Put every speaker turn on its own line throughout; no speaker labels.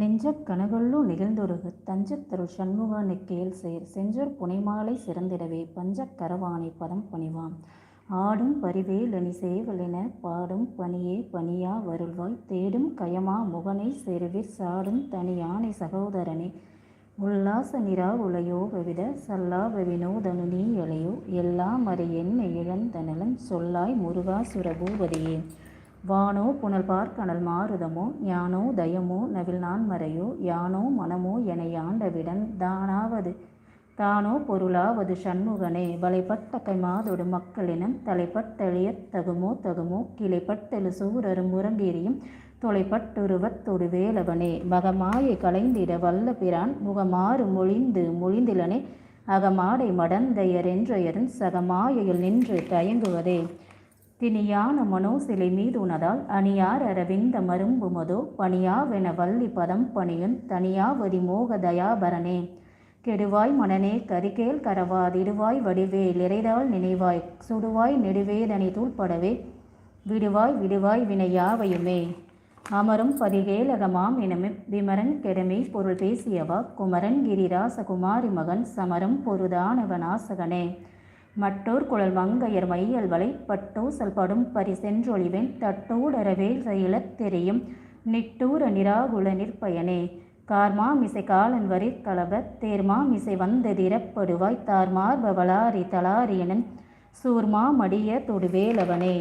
நெஞ்சக் கனகொள்ளு நிகழ்ந்தொருகு தஞ்சத்தருள் சண்முக கேள் சேர் செஞ்சொர் புனைமாலை சிறந்திடவே பஞ்சக் கரவானை பதம் பணிவாம். ஆடும் பரிவேலணி சேவலென பாடும் பணியே பணியா வருள்வாய் தேடும் கயமா முகனை செருவிற் சாடும் தனியானை சகோதரனே. உல்லாச உலையோ கவித சல்லாப வினோதனு நீ எலையோ எல்லாம் அறி என்னை இழந்தனலன் சொல்லாய் முருகா சுரபூபதியே. வானோ புனல்பார் கனல் மாருதமோ ஞானோ தயமோ? நவில் மறையோ? யானோ மனமோ? என யாண்டவிடன் தானாவது. தானோ பொருளாவது சண்முகனே? வலைப்பட்ட கைமாதொடு மக்களினம் தலைப்பட்டழியத் தகுமோ? தகுமோ? கிளைப்பட்டெழு சூரரும் முரங்கேறியும்? தொலைப்பட்டுருவத்தொடு வேலவனே மகமாயை கலைந்திட வல்ல பிரான்? முகமாறு மொழிந்து மொழிந்திலனே? அகமாடை மடந்தையரென்றயரன் சகமாயையில் நின்று தயங்குவதே? திணியான மீது மீதுனதால் அணியார் அரவிந்த மரும்புமதோ பணியாவென வள்ளி பதம் பணியுன் தனியாவதி மோக தயாபரனே. கெடுவாய் மனனே கரிகேல் கரவாதிடுவாய் வடிவேல் இறைதால் நினைவாய் சுடுவாய் நெடுவேதனை தூள்படவே. விடுவாய் விடுவாய் வினையாவையுமே அமரும் பதிகேலகமாம் எனமே. விமரன் கெடுமை பொருள் பேசியவா குமரன் கிரிராசகுமாரி மகன் சமரம் பொருதானவனாசகனே மட்டோர் குழல் வங்கையர் மையல் வலை பட்டோசல் படும் பரிசென்றொழிவென் தட்டோடரவேல் செயலத் தெரியும். நிட்டூர நிராகுல நிற்பயனே கார்மா மிசை காலன் வரி கலப தேர்மா மிசை வந்ததிரப்படுவாய் தார்மார்ப வளாரி தளாரியனன் சூர்மா மடிய தொடுவேலவனே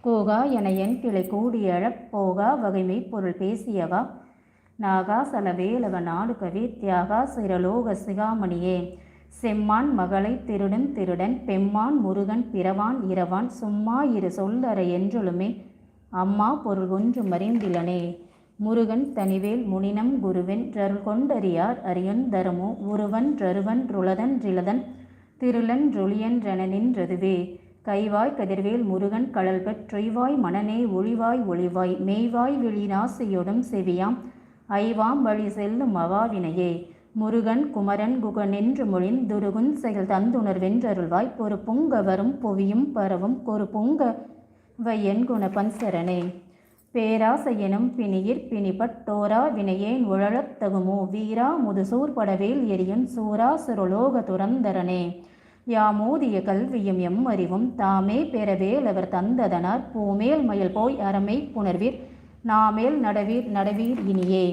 கோகா என என் கிளை கூடியழப் போகா வகைமை பொருள் பேசியவா நாகா சலவேலவ நாடு கவி தியாகா சிரலோக சிகாமணியே. செம்மான் மகளை திருடன் திருடன் பெம்மான் முருகன் பிறவான் இரவான் சும்மா இரு சொல்லற என்றொழுமே அம்மா பொருள் ஒன்று மறிந்திலனே. முருகன் தனிவேல் முனினம் குருவென் ரருள் கொண்டறியார் அரியன் தரமோ உருவன் ரருவன் ருளதன் ரிலதன் திருளன் ருளியன்றென நின்றதுவே கைவாய் கதிர்வேல் முருகன் கடல் பெற்றொய்வாய் மனனே ஒளிவாய் ஒளிவாய் மெய்வாய் விழிநாசையொடும் செவியாம் ஐவாம் வழி செல்லும் அவாவினையே. முருகன் குமரன் குகனென்று மொழின் துருகுன் செயல் தந்துணர்வென்றருள்வாய் ஒரு புங்க வரும் புவியும் பரவும் ஒரு புங்க வையன் குண பன்சரனே பேராசையனும் பிணியிற் பிணிபட்டோரா வினையேன் உழலத் தகுமோ. வீரா முதுசூர்படவேல் எரியும் சூரா சுரலோக துரந்தரனே யாமோதிய கல்வியும் எம் அறிவும் தாமே பெறவேலவர் தந்ததனார். பூமேல் மயில் போய் அறமை புணர்வீர். நாமேல் நடவீர் நடவீர் இனியே.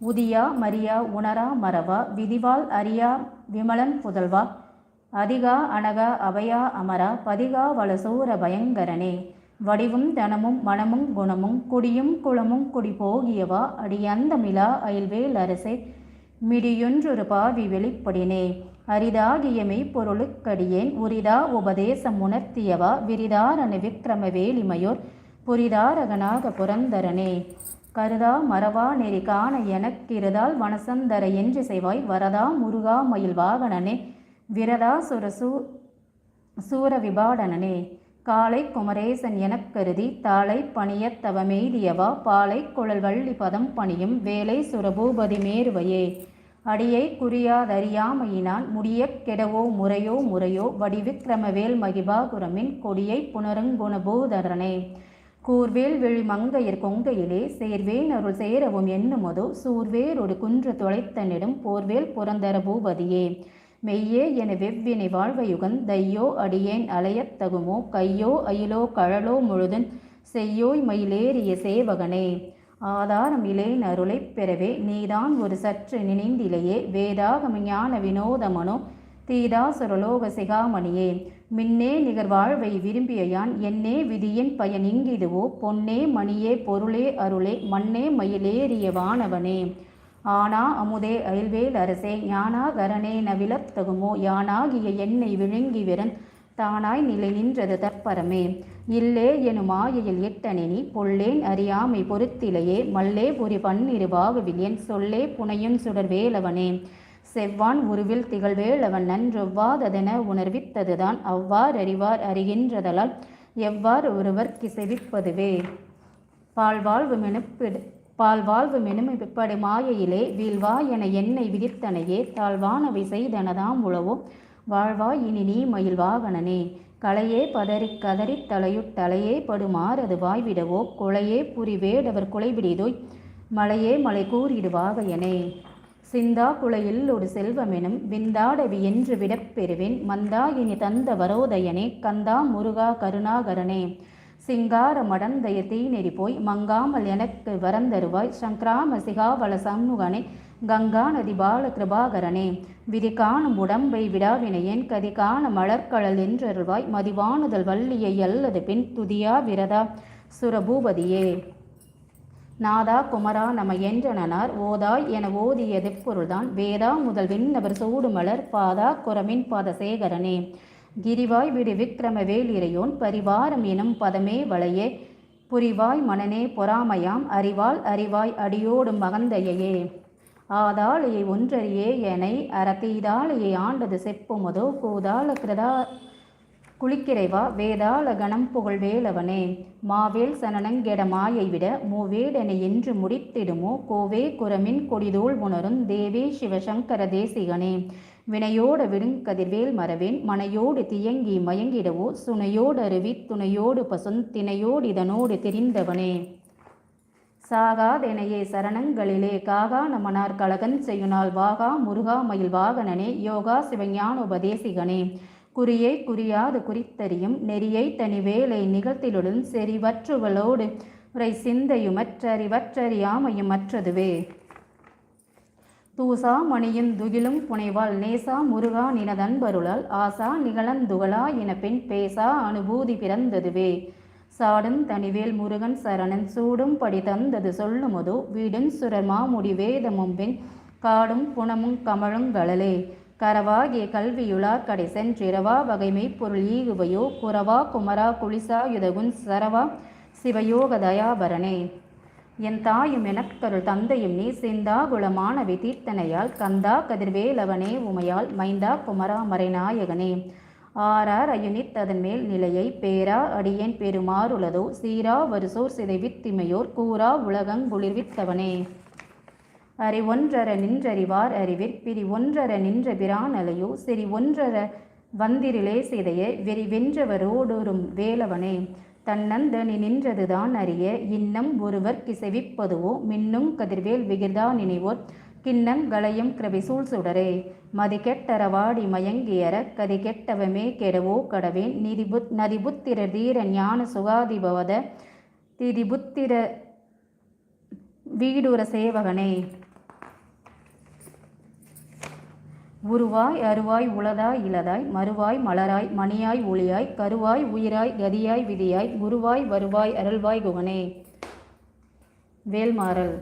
உதியா மரியா உணரா மறவா விதிவால் அரியா விமலன் புதல்வா அதிகா அனகா அபயா அமரா பதிகா வளசூர பயங்கரனே. வடிவும் தனமும் மனமும் குணமும் குடியும் குளமும் குடி போகியவா அடியந்தமிழா அயல்வேல் அரசே மிடியொன்றொரு பாவி வெளிப்படினே. அரிதாகிய மெய்ப்பொருளுக்கடியேன் உரிதா உபதேசம் உணர்த்தியவா விரிதாரண விக்ரம வேலிமையோர் புரிதாரகனாக புரந்தரனே. கருதா மரவா நெறி காண எனக்கிருதால் வனசந்தர என்று செய்வாய். வரதா முருகா மயில் வாகனனே விரதா சுரசூ சூர விபாடனனே காலை குமரேசன் எனக் கருதி தாளை பணியத் தவமெய்தியவா. பாலை குழல் வள்ளி பதம் பணியும் வேலை சுரபூபதி மேருவையே. அடியை குறியாதறியாமையினால் முடியக் கெடவோ முறையோ முறையோ வடிவிக்கிரமவேல் மகிபாகுரமின் கொடியை புனருங்குணபூதரனே கூர்வேல் விழி மங்கையர் கொங்கையிலே சேர்வேன் அருள் சேரவும் எண்ணுமதோ சூர்வேரொடு குன்று தொலைத்தனிடம் போர்வேல் புரந்தர பூபதியே. மெய்யே என வெவ்வினை வாழ்வையுகன் தையோ அடியேன் அலையத் தகுமோ கையோ அயிலோ கழலோ முழுதன் செய்யோய் மயிலேறிய சேவகனே. ஆதாரம் இலேன் அருளைப் பெறவே நீதான் ஒரு சற்று நினைந்திலேயே வேதாகம ஞான வினோதமனோ தீதாசுரலோக சிகாமணியே. மின்னே நிகர் வாழ்வை விரும்பிய யான் என்னே விதியின் பயன் இங்கிதுவோ பொன்னே மணியே பொருளே அருளே மண்ணே மயிலேறிய வானவனே ஆனா அமுதே அயல்வேல் அரசே ஞானாகரனே நவிலத் தகுமோ யானாகிய என்னை விழுங்கி விரன் தானாய் நிலை நின்றது தற்பரமே. இல்லே எனும் மாயையில் எட்டனெனி பொல்லேன் அறியாமை பொறுத்திலையே மல்லே பொறி பன்னிரு பாகுவிலியன் சொல்லே புனையும் சுடர் வேலவனே செவ்வான் உருவில் திகழ்வேளவன் நன்றொவ்வாததென உணர்வித்ததுதான். அவ்வாறறிவார் அறிகின்றதலால் எவ்வாறு ஒருவர் கிசைவிப்பதுவே? பால்வாழ்வு மெனுப்பிடு பால்வாழ்வு மெனுமிப்படு மாயையிலே வீழ்வா என என்னை விதித்தனையே தாழ்வானவை செய்தனதாம் உழவோ வாழ்வாய் இனி நீ மயில்வாகனனே கலையே களையே பதறிக் கதறித் தலையுட் தலையே படுமாறது வாய்விடவோ? கொலையே புரிவேடவர் வேடவர் மலையே மலை கூறிடுவாகையனே சிந்தா குலையில் ஒரு செல்வமெனும் விந்தாடவி என்று விடப்பெறுவேன் மந்தாயினி தந்த வரோதயனே கந்தா முருகா கருணாகரனே. சிங்கார மடந்தய தீநெறி போய் மங்காமல் எனக்கு வரந்தருவாய் சங்கிராம சிகாவல சண்முகனே கங்கா நதி பால கிருபாகரனே. விதி காணும் உடம்பை விடாவினையேன் கதி காண மலர்கழல் என்றருவாய் மதிவானுதல் வள்ளியை அல்லது பின் துதியா விரதா? சுரபூபதியே. நாதா குமரா நம என்றனனார். ஓதாய் என ஓதியது பொருள்தான். வேதா முதல் விண்ணவர் சூடுமலர் பாதா குரமின் பாதசேகரனே. கிரிவாய் விடு விக்ரம வேலிரையோன். பரிவாரம் எனும் பதமே வளையே. புரிவாய் மனனே பொறாமையாம். அறிவால் அறிவாய் அடியோடும் மகந்தையே ஆதாளையை ஒன்றறியே. எனை அறத்தீதாளையை ஆண்டது செப்புமதோ. கூதாள கிருதா குளிக்கிறைவா? வேதாள கணம் புகழ் வேலவனே மாவேல் சனனங்கெட மாயை விட மூவேடனை என்று முடித்திடுமோ? கோவே குரமின் கொடிதூள் உணரும் தேவே சிவசங்கர தேசிகனே. வினையோடு விடுங்கதிர்வேல் மரவேன் மனையோடு தியங்கி மயங்கிடவோ? சுனையோடு அருவி துணையோடு பசுந் திணையோடு இதனோடு தெரிந்தவனே. சாகாதெனையே சரணங்களிலே. காகா நமனார் செய்யுனால் வாகா முருகா மயில் வாகனனே. யோகா சிவஞானோபதேசிகனே. குறியை குறியாது குறித்தறியும் நெறியை தனி வேலை நிகழ்த்திலுடன் செறிவற்றுவளோடு உரை சிந்தையுமற்றறிவற்றறியாமையும் மற்றதுவே. தூசா மணியும் துகிலும் புனைவாள் நேசா முருகா நினதன்பருளால் ஆசா நிகழந்துகளா என பெண் பேசா அனுபூதி பிறந்ததுவே. சாடும் தனிவேல் முருகன் சரணன் சூடும் படி தந்தது சொல்லுமதோ வீடும் சுரர் மாமுடி வேதமும் பெண் காடும் புனமும் கமழும் கழலே. கரவாகிய கல்வியுளார் கடை சென்றிரவா வகைமை பொருள் ஈகுவையோ குரவா குமரா குளிசா யுதகுன் சரவா சிவயோக தயாபரணே என் தாயும் எனக்கருள் தந்தையும் நீ சிந்தா குலமானவி தீர்த்தனையால் கந்தா கதிர்வேலவனே உமையால் மைந்தா குமரா மறைநாயகனே. ஆறார் அயுனித் அதன் மேல் நிலையை பேரா அடியேன் பெருமாறுளதோ சீரா வருசோர் சிதைவித்திமையோர் கூறா உலகங்குளிர்வித்தவனே அறி ஒன்றர நின்றறிவார் அறிவிற் பிரி ஒன்றர நின்ற பிரானலையோ சிறி ஒன்றர வந்திரிலே சிதைய வெறி வென்றவரோடொரும் வேலவனே. தன்னந்தனி நின்றதுதான் அறிய இன்னம் ஒருவர் கிசைவிப்பதுவோ மின்னும் கதிர்வேல் விகிர்தா நினைவோர். கிண்ணம் களையும் கிரபி சூழ் சுடரே. மதி கெட்டரவாடி மயங்கியர கதி கெட்டவமே கெடவோ கடவேன். நிதிபுத் நதிபுத்திர தீர ஞான சுகாதிபவத திதிபுத்திர வீடுர சேவகனே. உருவாய் அருவாய் உளதாய் இளதாய் மறுவாய் மலராய் மணியாய் ஒளியாய் கருவாய் உயிராய் கதியாய் விதியாய் குருவாய் வருவாய் அருள்வாய் குகனே. வேல்மாறல்.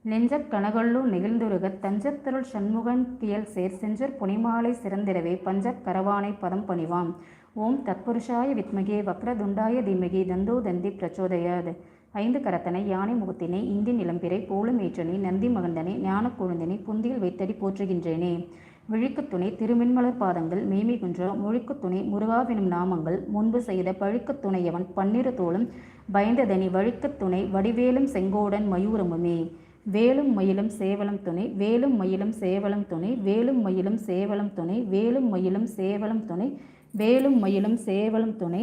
நெஞ்சக் கனகொள்ளு நெகிழ்ந்துருக தஞ்சத்தருள் சண்முகன் தியல் சேர் செஞ்சர் புனிமாலை சிறந்திடவே பஞ்சக் கரவானை பதம் பணிவாம். ஓம் தத்புருஷாய வித்மகே வக்ரதுண்டாய தீமகி தந்தோ தந்தி பிரச்சோதயாது. ஐந்து கரத்தனை யானை முகத்தினை இந்தி நிலம்பிரை போலும் நந்தி மகந்தனை ஞான கொழுந்தனை புந்தியில் வைத்தடி போற்றுகின்றேனே. விழிக்கு துணை திருமின்மலர் பாதங்கள் மேமை குன்றா மொழிக்குத் துணை முருகாவினும் நாமங்கள் முன்பு செய்த பழிக்கு துணையவன் பன்னிரு தோளும் பயந்ததனி வழிக்கு துணை வடிவேலும் செங்கோடன் மயூரமுமே. வேலும் மயிலும் சேவலம் துணை வேலும் மயிலும் சேவலம் துணை வேலும் மயிலும் சேவலம் துணை வேலும் மயிலும் சேவலம் துணை வேலும் மயிலும் சேவலம் துணை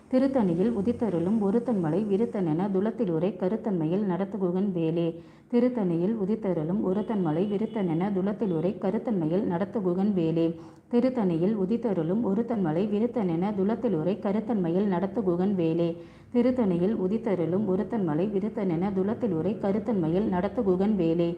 திருத்தணியில் உதித்தருளும் ஒருத்தன்மலை விருத்தனென துலத்தில் உரை கருத்தன்மையில் நடத்துகுகன் வேலே. திருத்தணியில் உதித்தருளும் ஒருத்தன்மலை விருத்தனென துலத்தில் உரை கருத்தன்மையில் நடத்துகுகன் வேலே. திருத்தணியில் உதித்தருளும் ஒருத்தன்மலை விருத்தனென துலத்தில் உரை கருத்தன்மையில் நடத்துகுகன் வேலே. திருத்தணியில் உதித்தருளும் ஒருத்தன்மலை விருத்தனென துலத்தில் உரை கருத்தன்மையில் நடத்துகுகன் வேலே.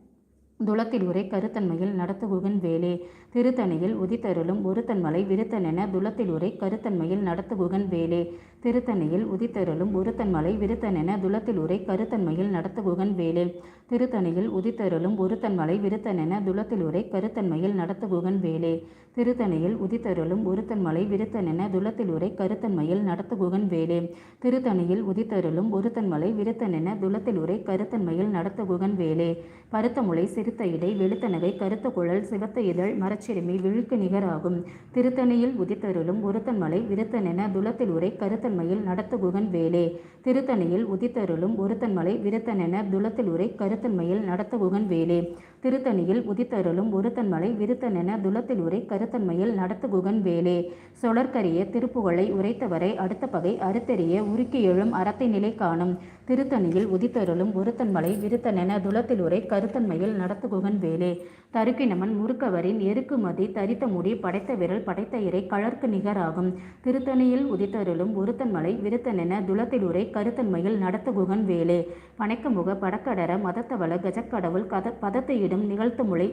துளத்தில் உரை கருத்தன்மையில் நடத்துகுகன் வேலே. திருத்தணியில் உதித்தருளும் ஒருத்தன்மலை விருத்தனென துளத்தில் உரை கருத்தன்மையில் நடத்துகுகன் வேலே. திருத்தணியில் உதித்தருளும் ஒருத்தன்மலை விருத்தனென துளத்தில் உரை கருத்தன்மையில் நடத்துகுகன் வேலே. திருத்தணியில் உதித்தருளும் ஒருத்தன்மலை விருத்தனென துளத்தில் உரை கருத்தன்மையில் நடத்துகுகன் வேலே. திருத்தணியில் உதித்தருளும் ஒருத்தன்மலை விருத்தனென துளத்தில் உரை கருத்தன்மையில் நடத்துகுகன் வேலே. திருத்தணியில் உதித்தருளும் ஒருத்தன்மலை விருத்தனென துளத்தில் உரை கருத்தன்மையில் நடத்துகுகன் வேலே. பருத்தமுலை சிறுத்த இடை வெளுத்த நகை கருத்த குழல் சிவத்த இதழ் மரச்சிறுமி விழுக்கு நிகராகும். திருத்தணியில் உதித்தருளும் ஒருத்தன்மலை விருத்தனென துலத்தில் உரை கருத்தன்மையில் நடத்துகுகன் வேலே. திருத்தணியில் உதித்தருளும் ஒருத்தன்மலை விருத்தனென துலத்தில் உரை கருத்தன்மையில் நடத்துகுகன் வேலே. திருத்தணியில் உதித்தருளும் ஒருத்தன்மலை விருத்தனென துலத்தில் உரை கருத்தன்மையில் நடத்துகுகன் வேலே. சொலர்கரிய திருப்புகழை உரைத்தவரை அடுத்த பகை அறுத்தெறிய உருக்கி எழும் அறத்தை நிலை காணும். திருத்தணியில் உதித்தருளும் ஒருத்தன்மலை விருத்தனென துளத்தில் உரை கருத்தன்மையில் நடத்துகுகன் வேலே. தருக்கினமன் முறுக்கவரின் எருக்குமதி தரித்த முடி படைத்த விரல் படைத்த இறை கழற்கு நிகராகும். திருத்தணியில் உதித்தருளும் ஒருத்தன்மலை விருத்தனென துளத்தில் உரை கருத்தன்மையில் நடத்துகுகன் வேலே. பனைக்கமுக படக்கடர மதத்தவள கஜக்கடவுள் கத பதத்தையிடும் நிகழ்த்துமுளை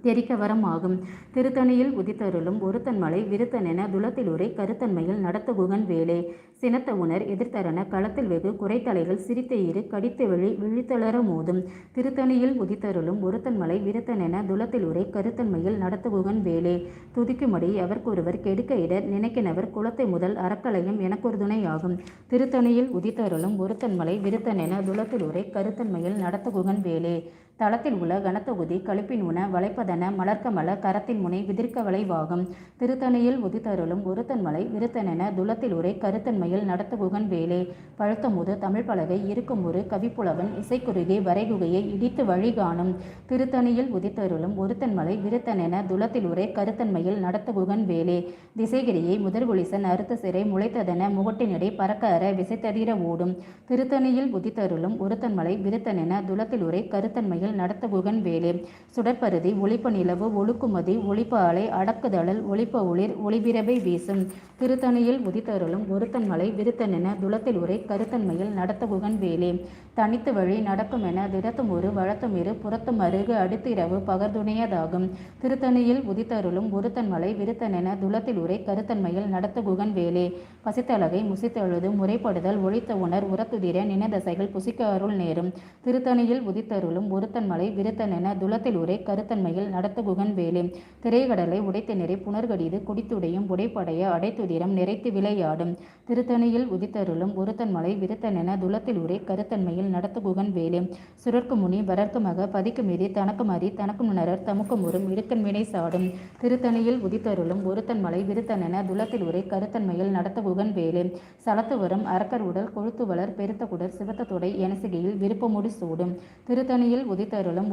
தெரிக்கவரம் ஆகும் திருத்தணியில் உதித்தருளும் ஒருத்தன்மலை விருத்தனென துலத்திலுரை கருத்தன்மையில் நடத்துகுகன் வேலே. சினத்த உணர் எதிர்த்தரன களத்தில் வெகு குறைத்தலைகள் சிரித்த இரு கடித்து விழி விழித்தளர மோதும். திருத்தணியில் உதித்தருளும் ஒருத்தன்மலை விருத்தனென துளத்திலுரை கருத்தன்மையில் நடத்துகுகன் வேலே. துதிக்குமடி அவர்க்கொருவர் கெடுக்க இடர் நினைக்கினவர் குலத்தை முதல் அறக்கலையும் எனக்கொரு துணையாகும். திருத்தணியில் உதித்தருளும் ஒருத்தன்மலை விருத்தனென துளத்திலுரை கருத்தன்மையில் நடத்துகுகன் வேலே. தளத்தில் உள்ள கனத்தொகுதி கழுப்பின் உண வளைப்பதன மலர்க்கமல கரத்தின் முனை விதிர்க்க வளைவாகும் திருத்தணியில் உதித்தருளும் ஒருத்தன்மலை விருத்தனென துலத்தில் உரை கருத்தன்மையில் நடத்துகுகன் வேலே. பழுத்தமுது தமிழ் பலகை இருக்குமுறு கவிப்புலவன் இசைக்குருகே வரைகுகையை இடித்து வழி காணும். திருத்தணியில் உதித்தருளும் ஒருத்தன்மலை விருத்தனென துலத்தில் உரை கருத்தன்மையில் நடத்துகுகன் வேலே. திசைகிரியை முதற்குலிசன் அறுத்த சிறை முளைத்ததென முகட்டினிடை பறக்க அற விசைத்ததிர ஓடும். திருத்தணியில் உதித்தருளும் ஒருத்தன்மலை விருத்தனென துலத்தில் உரை கருத்தன்மையில் நடத்துகுகன் வேலை. சுடற்பருதி ஒளிப்ப நிலவு ஒழுக்குமதி ஒளிப்ப அலை அடக்குதழல் ஒளிப்ப ஒளிர் ஒளிபிரவை வீசும். திருத்தணியில் உதித்தருளும் ஒருத்தன்மலை விருத்தனென துளத்தில் உரை கருத்தன்மையில் நடத்துகுகன் வேலே. தனித்து வழி நடக்குமென திடத்துமொரு வழத்துமிரு புறத்தும் அருகு அடுத்திரவு பகர்துணையதாகும் திருத்தணியில் உதித்தருளும் ஒருத்தன்மலை விருத்தனென துளத்தில் உரை கருத்தன்மையில் நடத்துகுகன் வேலே. பசித்தலகை முசித்தழுது முறைப்படுதல் ஒழித்த உணர் உரத்துதிர நினதசைகள் புசிக்க அருள் நேரும். திருத்தணியில் உதித்தருளும் ஒருத்தன்மலை விருத்தனென துலத்தில் உரை கருத்தன்மையில் நடத்துகுகன் வேலே. திரைகடலை உடைத்து நிறை புனர்கடிது குடித்துடையும் உடைப்படைய அடைத்துதிரம் நிறைத்து விளையாடும். திருத்தணியில் உதித்தருளும் ஒருத்தன் மலை விருத்தனென துலத்தில் உரை கருத்தன்மையில் நடத்துகுகன் வேலே. சுரர்க்கு முனி வரர்க்கு மக பதிக்கு மீறி தனக்கு மறி தனக்கும் நரர் தமக்கு முறும் இடுக்கன் வினை சாடும். திருத்தணியில் உதித்தருளும் ஒருத்தன் மலை விருத்தனென துலத்தில் உரை கருத்தன்மையில் நடத்துகுகன் வேலே. சலத்து வரும் அரக்கர் உடல் கொழுத்து வளர் பெருத்த குடர் சிவத்த தொடை எனசிகையில் விருப்பமுடி சூடும். திருத்தணியில் உதித்தருளும்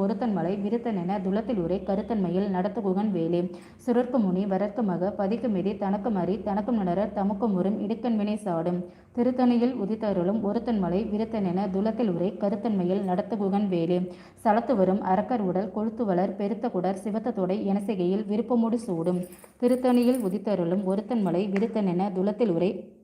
விருத்தன் என துளத்தில் உரை கருத்தன்மையில் நடத்துகுகன் வேலே. சுரர்க்கு முனி வரர்க்கு மக பதிக்கு மீறி தனக்கு மறி தனக்கு முனரர் தமக்கு சாடும். திருத்தணியில் உதித்தருளும் ஒருத்தன்மலை விருத்தனென துலத்தில் உரை கருத்தன்மையில் நடத்துகுகன் வேலே. சலத்து வரும் அரக்கர் உடல் கொழுத்து வளர் பெருத்த குடர் சிவத்த தொடை எனசிகையில் விருப்பமோடு சூடும். திருத்தணியில் உதித்தருளும் ஒருத்தன்மலை விருத்தனென துலத்தில் உரை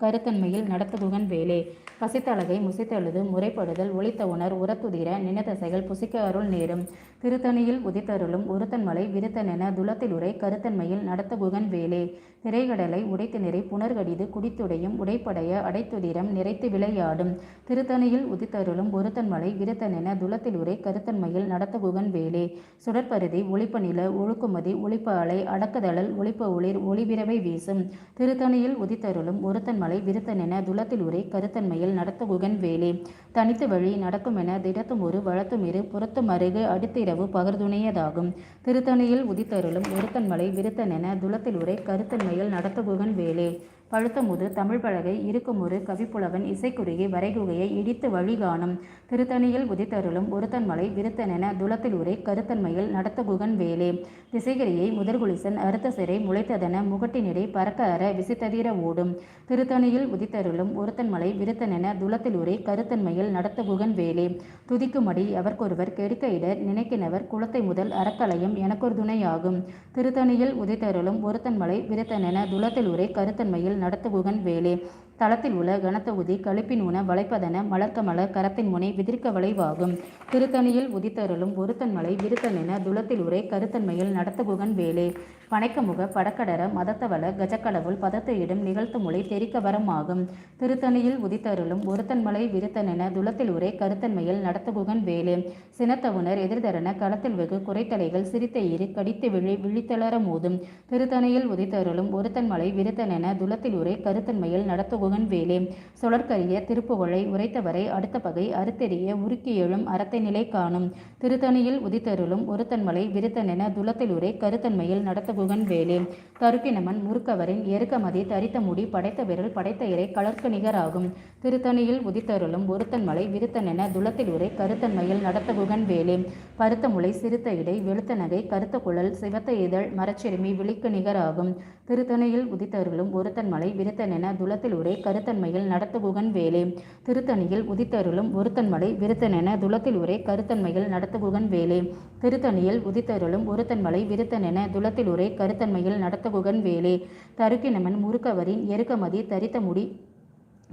கருத்தன்மையில் நடத்துகுகன் வேலே. பசித்தழகை முசித்தழுது முறைப்படுதல் ஒளித்த உணர் உரத்துதிர நினதசைகள் புசிக்க அருள் நேரும். திருத்தணியில் உதித்தருளும் ஒருத்தன்மலை விருத்தனென துளத்திலுரை கருத்தன்மையில் நடத்துகுகன் வேலே. திரைகடலை உடைத்து நிறை புனர்கடிது குடித்துடையும் உடைப்படைய அடைத்துதிரம் நிறைத்து விளையாடும். திருத்தணியில் உதித்தருளும் ஒருத்தன்மலை விருத்தனென துளத்திலுரை கருத்தன்மையில் நடத்துகுகன் வேலே. சுடற்பருதி ஒளிப்ப நில ஒழுக்குமதி ஒளிப்ப அலை அடக்குதழல் ஒளிப்ப ஒளிர் ஒளிபிரவை வீசும். திருத்தணியில் உதித்தருளும் மலை விருத்தனென துலத்தில் உரை கருத்தன்மையில் நடத்துகுகன் வேலே. தனித்து வழி நடக்குமென திடத்தும் ஒரு வளத்தும் இரு புறத்தும் அருகு அடுத்திரவு பகர்துணையதாகும். திருத்தணியில் உதித்தருளும் ஒருத்தன்மலை விருத்தனென துலத்தில் உரை கருத்தன்மையில் நடத்துகுகன் வேலே. பழுத்தமுது தமிழ் பழகை இருக்குமுறு கவிப்புலவன் இசைக்குறுகி வரைகுகையை இடித்து வழிகாணும். திருத்தணியில் உதித்தருளும் ஒருத்தன்மலை விருத்தனென துலத்திலுரை கருத்தன்மையில் நடத்தகுகன் வேலே. திசைகிரியை முதற்குலிசன் அறுத்த சிறை முளைத்ததென முகட்டினிடை பறக்க அற விசித்ததிர ஓடும். திருத்தணியில் உதித்தருளும் ஒருத்தன்மலை விருத்தனென துலத்திலுரை கருத்தன்மையில் நடத்தகுகன் வேலே. துதிக்குமடி அவர்க்கொருவர் கெடுக்க இடர் நினைக்கினவர் குளத்தை முதல் அறக்கலையும் எனக்கொரு துணையாகும். திருத்தணியில் உதித்தருளும் ஒருத்தன்மலை விருத்தனென துலத்திலுரை கருத்தன்மையில் நடத்துகுகன் வேலே. தளத்தில் உள்ள கனத்தொகுதி கழுப்பின் உண வளைப்பதென மலர்க்கமல கரத்தின் முனை விதிர்க்க வளைவாகும். திருத்தணியில் உதித்தருளும் ஒருத்தன்மலை விருத்தனென துளத்தில் உரை கருத்தன்மையில் நடத்துகுகன் வேலே. பனைக்கமுக படக்கடர மதத்தவள கஜக்கடவுள் பதத்தையிடும் நிகழ்த்து முளை தெரிக்க வரமாகும். திருத்தணியில் உதித்தருளும் ஒருத்தன்மலை விருத்தனென துலத்தில் உரை கருத்தன்மையில் நடத்துகுகன் வேலே. சினத்தவுணர் எதிர்தரன களத்தில் வெகு குறைத்தலைகள் சிரித்த இரு கடித்து விழி விழித்தளர மோதும். திருத்தணியில் உதித்தருளும் ஒருத்தன்மலை விருத்தனென துளத்தில் உரை கருத்தன்மையில் நடத்துகுகன் வேலே. சுழற்கரிய திருப்புகழை உரைத்தவரை அடுத்த பகை அறுத்தெறிய உருக்கி எழும் அறத்தை நிலை காணும். திருத்தணியில் உதித்தருளும் ஒருத்தன்மலை விருத்தனென துலத்தில் உரை கருத்தன்மையில் நடத்துகுகன் வேலே. தருக்கினமன் முறுக்கவரின் எருக்கமதி தரித்த முடி படைத்த விரல் படைத்த இறை கலர்க்கு நிகராகும். திருத்தணியில் உதித்தருளும் ஒருத்தன்மலை விருத்தனென துலத்தில் உரை கருத்தன்மையில் நடத்துகுகன் வேலே. பருத்த முளை சிறுத்த இடை வெளுத்த நகை கருத்த குழல் சிவத்த இதழ் மரச்செருமி விழிக்கு நிகராகும். திருத்தணியில் உதித்தருளும் ஒருத்தன்மலை விருத்தனென துலத்தில் உரை கருத்தன்மையில் நடத்துகுகன் வேலே. திருத்தணியில் உதித்தருளும் ஒருத்தன்மலை விருத்தனென துலத்தில் உரை கருத்தன்மையில் நடத்துகுகன் வேலே. திருத்தணியில் உதித்தருளும் ஒருத்தன்மலை விருத்தனென துலத்தில் உரை கருத்தன்மையில் நடத்துகுகன் வேலே. தருக்கினமன் முறுக்கவரின் எருக்கமதி தரித்த முடி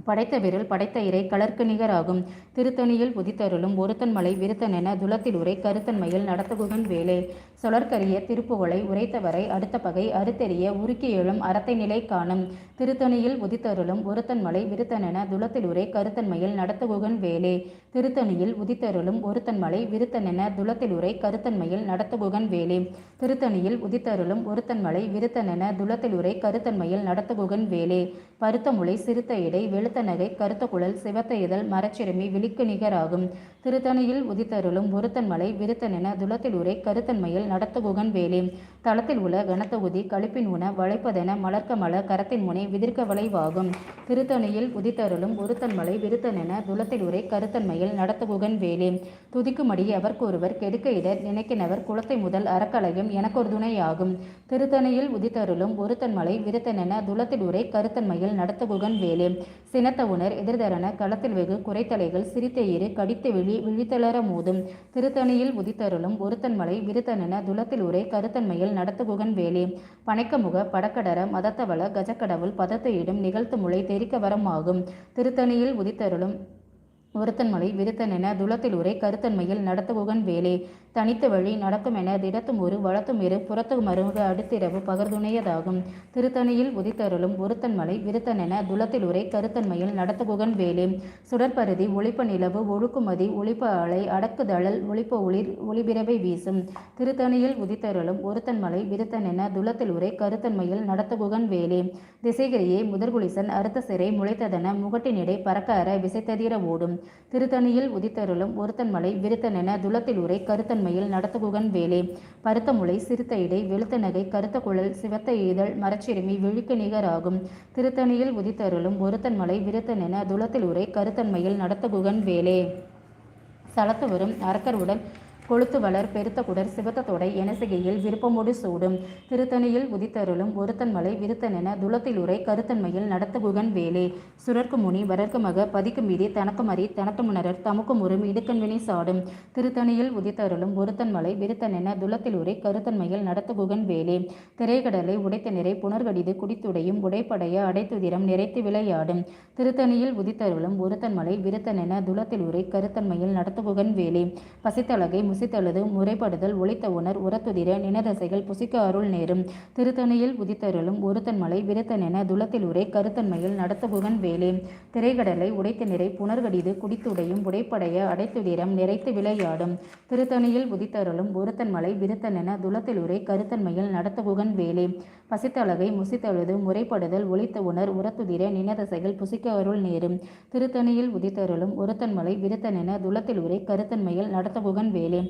படைத்த விரல் படைத்த இறை கலர்க்கு நிகராகும். திருத்தணியில் உதித்தருளும் ஒருத்தன்மலை விருத்தனென துலத்தில் உரை கருத்தன்மையில் நடத்துகுகன் வேலே. சொலற்கரிய திருப்புகழை உரைத்தவரை அடுத்த பகை அறுத்தெறிய உருக்கி எழும் அறத்தை நிலை காணும். திருத்தணியில் உதித்தருளும் ஒருத்தன்மலை விருத்தனென துளத்திலுரை கருத்தன்மையில் நடத்துகுகன் வேலே. திருத்தணியில் உதித்தருளும் ஒருத்தன்மலை விருத்தனென துளத்திலுரை கருத்தன்மையில் நடத்துகுகன் வேலே. திருத்தணியில் உதித்தருளும் ஒருத்தன்மலை விருத்தனென துளத்திலுரை கருத்தன்மையில் நடத்துகுகன் வேலே. பருத்தமுளை சிறுத்த இடை வெளுத்த நகை கருத்த குழல் சிவத்த இதழ் மரச்சிறுமி விழிக்கு நிகராகும். திருத்தணியில் உதித்தருளும் ஒருத்தன்மலை விருத்தனென துளத்திலுரை கருத்தன்மையில் கருத்தன்மையில் நடத்துகுகன் வேலி. தளத்தில் உள்ள கனத்தொகுதி கழுப்பின் உண வளைப்பதென மலர்க்க மல கரத்தின் முனை விதிர்க்க வளைவாகும். திருத்தணியில் உதித்தருளும் ஒருத்தன்மலை விருத்தனென துளத்தில் உரை கருத்தன்மையில் நடத்துகுகன் வேலி. துதிக்குமடி அவர்க்கொருவர் கெடுக்க இடர் நினைக்கினவர் குளத்தை முதல் அறக்கலையும் எனக்கொரு துணையாகும். திருத்தணியில் உதித்தருளும் ஒருத்தன்மலை விருத்தனென துளத்தில் உரை கருத்தன்மையில் நடத்துகுகன் வேலி. சினத்த உணர் எதிர்தரன களத்தில் வெகு குறைத்தலைகள் சிரித்த இரு கடித்து விழி விழித்தளர மோதும். திருத்தணியில் உதித்தருளும் ஒருத்தன்மலை விருத்தனென துலத்தில் உரை கருத்தன்மையில் நடத்துகுகன் வேலே. பனைக்கமுக படக்கடர மதத்தவள கஜக்கடவுள் பதத்தையிடும் நிகழ்த்து முளை தெரிக்க வரமாகும் திருத்தணியில் உதித்தருளும் ஒருத்தன்மலை விருத்தனென துலத்தில் உரை கருத்தன்மையில் நடத்துகுகன் வேலே. தனித்த வழி நடக்குமென திடத்தும் ஒரு வளத்தும் இரு புறத்து மருக அடுத்திரவு பகர்துணையதாகும் திருத்தணியில் உதித்தருளும் ஒருத்தன்மலை விருத்தனென துலத்தில் உரை கருத்தன்மையில் நடத்துகுகன் வேலே. சுடற்பருதி ஒளிப்ப நிலவு ஒழுக்குமதி ஒளிப்ப அலை அடக்குதழல் ஒளிப்ப ஒளிர் ஒளிபிரவை வீசும். திருத்தணியில் உதித்தருளும் ஒருத்தன்மலை விருத்தனென துலத்தில் உரை கருத்தன்மையில் நடத்துகுகன் வேலே. திசைகிரியை முதற்குலிசன் அறுத்த சிறை முளைத்ததென முகட்டினிடை பறக்க அற விசைத்ததிர ஓடும். திருத்தணியில் உதித்தருளும் ஒருத்தன்மலை விருத்தனென துளத்தில் உரை கருத்தன்மையில் நடத்துகுகன் வேலே. பருத்த முளை சிறுத்த இடை வெளுத்த நகை கருத்த குழல் சிவத்த ஈதழ் மரச்சிறுமி விழிக்கு நிகராகும். திருத்தணியில் உதித்தருளும் ஒருத்தன்மலை விருத்தனென துலத்தில் உரை கருத்தன்மையில் நடத்துகுகன் வேலே. சலத்து வரும் அரக்கருடன் கொழுத்து வளர் பெருத்த குடர் சிவத்த தொடை எனசையில் விருப்பமோடு சூடும். திருத்தணியில் உதித்தருளும் ஒருத்தன் மலை விருத்தனென துளத்திலுரை கருத்தன்மையில் நடத்து குகன் வேலே. சுரர்க்கு முனி வரர்க்கு மக பதிக்கு மீதி தனக்கு மறி தனக்கு முனரர் தமக்கு முறும் இடுக்கண்வினை சாடும். திருத்தணியில் உதித்தருளும் ஒருத்தன்மலை விருத்தனென துளத்திலுரை கருத்தன்மையில் கருத்தன்மையில் நடத்துகுகன் வேலே. திரைக்கடலை உடைத்த நிறை புனர்கடிது குடித்துடையும் உடைப்படைய அடைத்துதிரம் நிறைத்து விளையாடும். திருத்தணியில் உதித்தருளும் ஒருத்தன் மலை விருத்தனென துளத்திலுரை கருத்தன்மையில் நடத்து குகன் வேலே. பசித்தழகை முசித்தழுது முறைப்படுதல் ஒளித்த உணர் உரத்துதிர நினதசைகள் புசிக்க அருள் நேரும். திருத்தணியில் உதித்தருளும் ஒருத்தன்மலை விருத்தனென துளத்தில் உரை கருத்தன்மையில் நடத்துகுகன் வேலே. திரைகடலை உடைத்த நிறை புனர்கடிது குடித்துடையும் உடைப்படைய அடைத்துதிரம் நிறைத்து விளையாடும். திருத்தணியில் உதித்தருளும் ஒருத்தன்மலை விருத்தனென துளத்தில் உரை கருத்தன்மையில் நடத்துபுகன் வேலே. பசித்தழகை முசித்தழுது முறைப்படுதல் ஒளித்த உணர் உரத்துதிர நினதசைகள் புசிக்க அருள் நேரும். திருத்தணியில் உதித்தருளும் ஒருத்தன்மலை விருத்தனென துளத்தில் உரை கருத்தன்மையில் நடத்துபுகன் வேலே.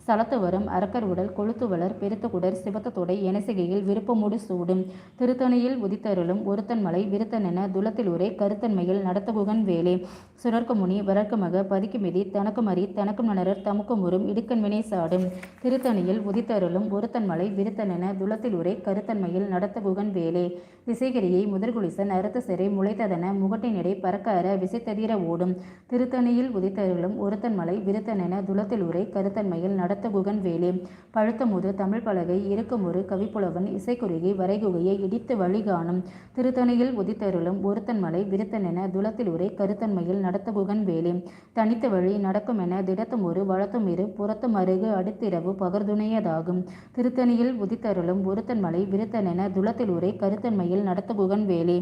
சலத்து வரும் அரக்கர் உடல் கொழுத்துவளர் வளர் பெருத்த குடர் சிவத்த தொடை எனசிகையில் விருப்பமுடு சூடும். திருத்தணியில் உதித்தருளும் ஒருத்தன் மலை விருத்தனென துலத்தில் உரை கருத்தன்மையில் நடத்தகுகன் வேலே. சுரர்க்கமுனி வரர்க்கமக பதிக்குமிதி தனக்குமறி தனக்கும் நணரர் தமக்கும் உறும் இடுக்கண்வினை சாடும். திருத்தணியில் உதித்தருளும் ஒருத்தன் மலை விருத்தனென துலத்தில் உரை கருத்தன்மையில் நடத்தகுகன் வேலே. திசைகிரியை முதற்குலிசன் அறுத்த சிறை முளைத்ததென முகட்டினிடை பறக்க அற விசைத்ததிர ஓடும். திருத்தணியில் உதித்தருளும் ஒருத்தன் மலை விருத்தனென துலத்தில் உரை கருத்தன்மையில் நட நடத்தகுகன் வேலே. பழுத்தமுது தமிழ் பலகை இருக்குமுறு கவிப்புலவன் இசைக்குறுகி வரைகுகையை இடித்து வழி காணும் திருத்தணியில் உதித்தருளும் ஒருத்தன் மலை விருத்தனென துளத்தில் உரை கருத்தன்மையில் நடத்தகுகன் வேலே. தனித்த வழி நடக்குமென திடத்தும் ஒரு வளத்தும் இரு புறத்தும் அருகு அடுத்திரவு பகர்துணையதாகும். திருத்தணியில் உதித்தருளும் ஒருத்தன் மலை விருத்தனென துளத்தில் உரை கருத்தன்மையில் நடத்தகுகன் வேலே.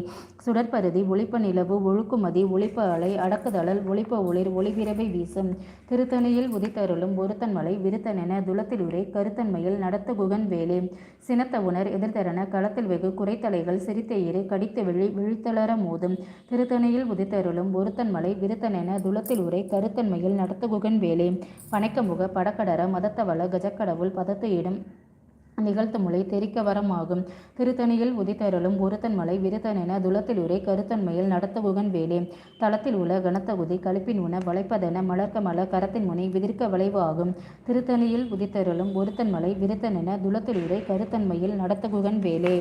சுடற்பருதி ஒளிப்ப நிலவு ஒழுக்குமதி ஒளிப்ப அலை அடக்குதழல் ஒளிப்ப ஒளிர் ஒளிவிரவை வீசும். திருத்தணியில் உதித்தருளும் ஒருத்தன் மலை விருத்தனென துலத்தில் கருத்தன்மையில் நடத்த குகன் வேலே. சினத்த உணர் எதிர்த்தரன களத்தில் வெகு குறைத்தலைகள் சிரித்தெயிறு கடித்து விழி விழித்தளர மோதும். திருத்தணையில் உதித்தருளும் ஒருத்தன் மலை விருத்தனென துலத்தில் உரை கருத்தன்மையில் நடத்தகுகன் வேலே. பனைக்கமுக படக்கடர மதத்தவள கஜக்கடவுள் பதத்து இடும் நிகழ்த்து முளை தெரிக்க வரமாகும். திருத்தணியில் உதித்தருளும் ஒருத்தன் மலை விருத்தனென துலத்தில் உரை கருத்தன்மையில் நடத்துகுகன் வேலே. தளத்தில் உள்ள கனத்தகுதி கழிப்பின் உண வளைப்பதென மலர்க்க மல கரத்தின் முனை விதிர்க்க வளைவு ஆகும். திருத்தணியில் உதித்தருளும் ஒருத்தன் மலை விருத்தனென துளத்திலுரை உரை கருத்தன்மையில் நடத்தகுகன் வேலே.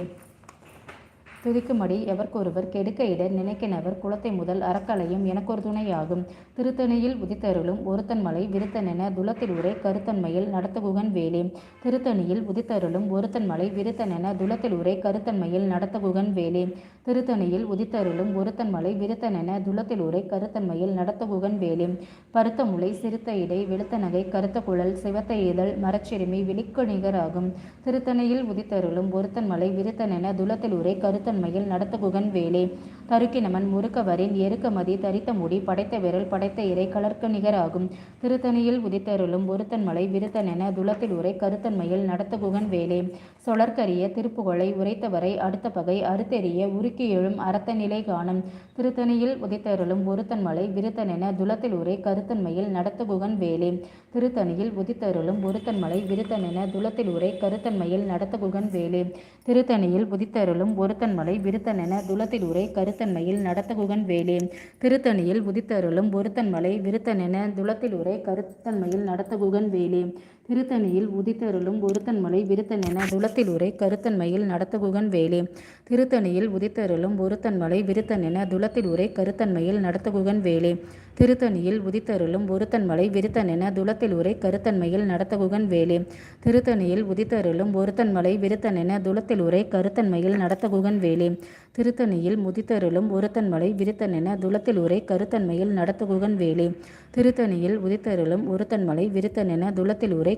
துதிக்கும்படி எவர்க்கொருவர் கெடுக்க இட நினைக்கினவர் குலத்தை முதல் அறக்கலையும் எனக்கொரு துணையாகும். திருத்தணியில் உதித்தருளும் ஒருத்தன் மலை விருத்தனென துலத்தில் உரை கருத்தன்மையில் நடத்தகுகன் வேலே. திருத்தணியில் உதித்தருளும் ஒருத்தன் மலை விருத்தனென துலத்தில் உரை கருத்தன்மையில் நடத்தகுகன் வேலே. திருத்தணியில் உதித்தருளும் ஒருத்தன் மலை விருத்தனென துலத்தில் உரை கருத்தன்மையில் நடத்தகுகன் வேலே. பருத்த முளை சிறுத்த இடை வெளுத்த நகை கருத்த குழல் சிவத்த இதழ் மரச்சிறுமி விழிக்கு நிகராகும். திருத்தணியில் உதித்தருளும் ஒருத்தன் மலை விருத்தனென துலத்தில் உரை கருத்த தன்மையில் நடத்தகுகன் வேலே. தருக்கினமன் முறுக்கவரின் எருக்கமதி தரித்த முடி படைத்த விரல் படைத்த இறை கலர்க்க நிகராகும். திருத்தணியில் உதித்தருளும் ஒருத்தன் மலை விருத்தனென துளத்தில் உரை கருத்தன்மையில் நடத்துகுகன் வேலே. சொலர்க்கரிய திருப்புகொலை உரைத்தவரை அடுத்த பகை அறுத்தெறிய உருக்கி எழும் அறத்த நிலை காணும். திருத்தணியில் உதித்தருளும் ஒருத்தன் மலை விருத்தனென துலத்தில் உரை கருத்தன்மையில் நடத்துகுகன் வேலே. திருத்தணியில் உதித்தருளும் ஒருத்தன் மலை விருத்தனென துலத்தில் உரை கருத்தன்மையில் நடத்துகுகன் வேலே. திருத்தணியில் உதித்தருளும் ஒருத்தன் மலை விருத்தனென துளத்தில் உரை கருத்த கருத்தன்மையில் நடத்தகுகன் வேலே. திருத்தணியில் உதித்தருளும் ஒருத்தன்மலை விருத்தனென துளத்தில் உரை கருத்தன்மையில் நடத்தகுகன் வேலே. திருத்தணியில் உதித்தருளும் ஒருத்தன்மலை விருத்தனென துளத்தில் உரை கருத்தன்மையில் நடத்துகுகன் வேலே. திருத்தணியில் உதித்தருளும் ஒருத்தன் மலை விருத்தனென துளத்தில் உரை கருத்தன்மையில் நடத்துகுகன் வேலே. திருத்தணியில் உதித்தருளும் ஒருத்தன் மலை விருத்தனென துளத்தில் உரை கருத்தன்மையில் நடத்தகுகன் வேலே. திருத்தணியில் உதித்தருளும் ஒருத்தன் மலை விருத்தனென துளத்தில் உரை கருத்தன்மையில் நடத்தகுகன் வேலே. திருத்தணியில் முதித்தருளும் ஒருத்தன் மலை விருத்தனென துளத்தில் உரை கருத்தன்மையில் நடத்தகுகன் வேலே. திருத்தணியில் உதித்தருளும் ஒருத்தன்மலை விருத்தனென துளத்தில் உரை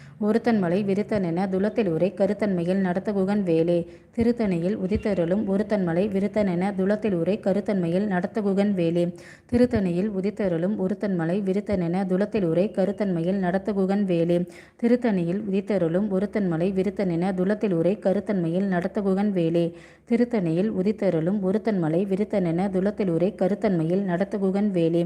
ஒருத்தன்மலை விருத்தனென துலத்தில் உரை கருத்தன்மையில் நடத்தகுகன் வேலே. திருத்தணியில் உதித்தருளும் ஒருத்தன்மலை விருத்தனென துலத்தில் உரை கருத்தன்மையில் நடத்தகுகன் வேலே. திருத்தணியில் உதித்தருளும் ஒருத்தன் மலை விருத்தனென துலத்தில் உரை கருத்தன்மையில் நடத்தகுகன் வேலே. திருத்தணியில் உதித்தருளும் ஒருத்தன் மலை விருத்தனென துலத்தில் உரை கருத்தன்மையில் நடத்தகுகன் வேலே. திருத்தணியில் உதித்தருளும் ஒருத்தன்மலை விருத்தனென துலத்தில் உரை கருத்தன்மையில் நடத்தகுகன் வேலே.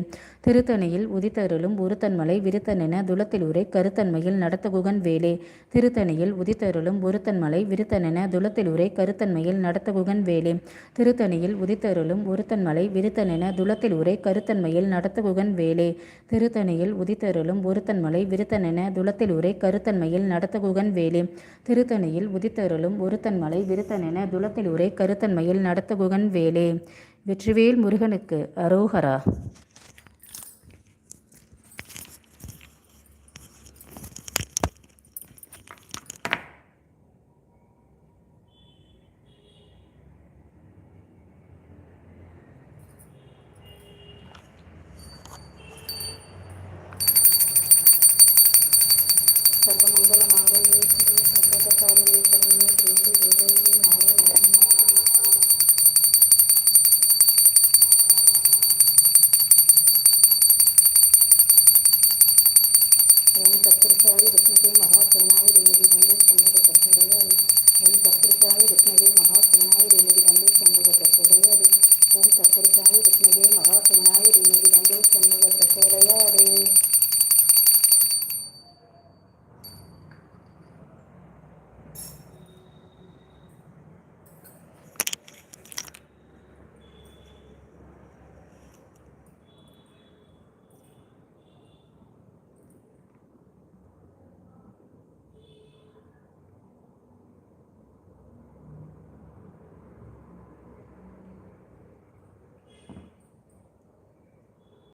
திருத்தணியில் உதித்தருளும் ஒருத்தன்மலை விருத்தனென துலத்தில் உரை கருத்தன்மையில் நடத்தகுகன் வேலே. திருத்தணியில் உதித்தருளும் ஒருத்தன் மலை விருத்தனென துலத்தில் உரை கருத்தன்மையில் நடத்தகுகன் வேலே. திருத்தணியில் உதித்தருளும் ஒருத்தன் மலை விருத்தனென துலத்தில் உரை கருத்தன்மையில் நடத்தகுகன் வேலே. திருத்தணியில் உதித்தருளும் ஒருத்தன் மலை விருத்தனென துலத்தில் உரை கருத்தன்மையில் நடத்தகுகன் வேலே. திருத்தணியில் உதித்தருளும் ஒருத்தன் மலை விருத்தனென துலத்தில் உரை கருத்தன்மையில் நடத்தகுகன் வேலே. வெற்றிவேல் முருகனுக்கு அரோகரா.